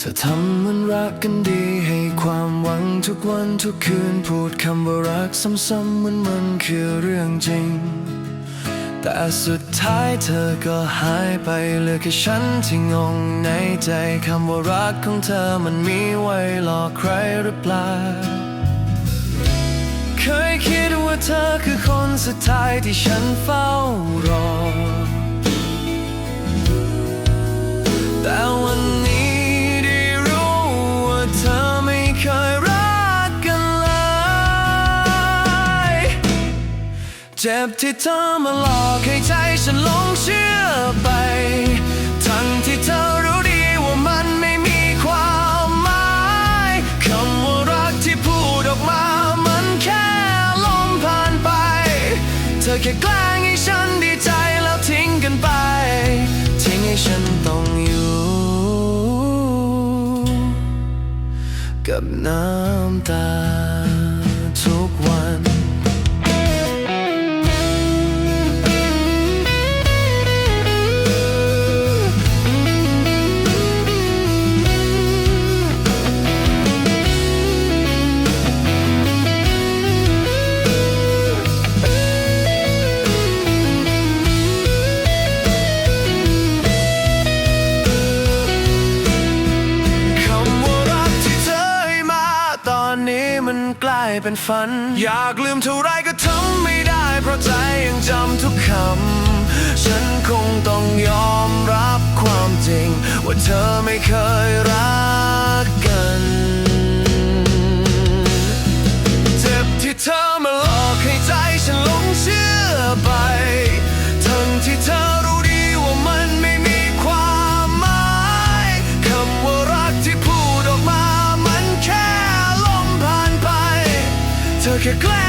เธอทำมันรักกันดีให้ความหวังทุกวันทุกคืนพูดคำว่ารักซ้ำๆเหมันมันคือเรื่องจริง แต่สุดท้ายเธอก็หายไปเหลือแค่ฉันที่งงในใจคำว่ารักของเธอมันมีไว้หลอกใครหรือเปล่า เคยคิดว่าเธอคือคนสุดท้ายที่ฉันเฝ้ารอ เจ็บที่เธอมาหลอกให้ใจฉันหลงเชื่อไป ทั้งที่เธอรู้ดีว่ามันไม่มีความหมายคำว่ารักที่พูดออกมา มันแค่ลมผ่านไป เธอแค่แกล้งให้ฉันดีใจแล้วทิ้งกันไป ทิ้งให้ฉันต้องอยู่ กับน้ำตาทุกวัน เป็นฝัน อยากลืมเท่าไรก็ทำไม่ได้ เพราะใจยังจำทุกคำ ฉันคงต้องยอม ที่พูด